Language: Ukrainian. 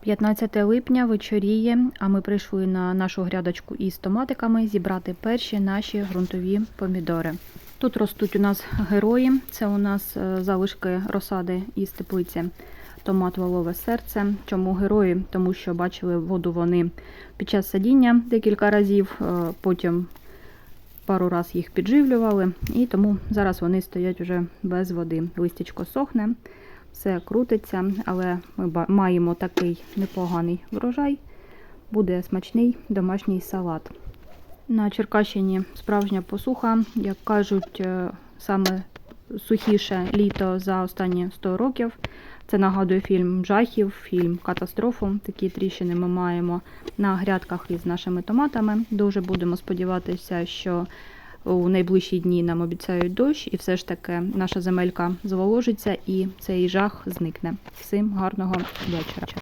15 липня вечоріє, а ми прийшли на нашу грядочку із томатиками зібрати перші наші ґрунтові помідори. Тут ростуть у нас герої, це у нас е, залишки розсади із теплиці. Томат волове серце. Чому герої? Тому що бачили воду вони під час садіння декілька разів, е, потім пару раз їх підживлювали, і тому зараз вони стоять вже без води. Листячко сохне, все крутиться, але ми маємо такий непоганий врожай. Буде смачний домашній салат. На Черкащині справжня посуха, як кажуть, е, саме сухіше літо за останні 100 років. Це нагадує фільм жахів, фільм катастрофу. Такі тріщини ми маємо на грядках із нашими томатами. Дуже будемо сподіватися, що у найближчі дні нам обіцяють дощ, і все ж таки наша земелька зволожиться і цей жах зникне. Всім гарного вечора.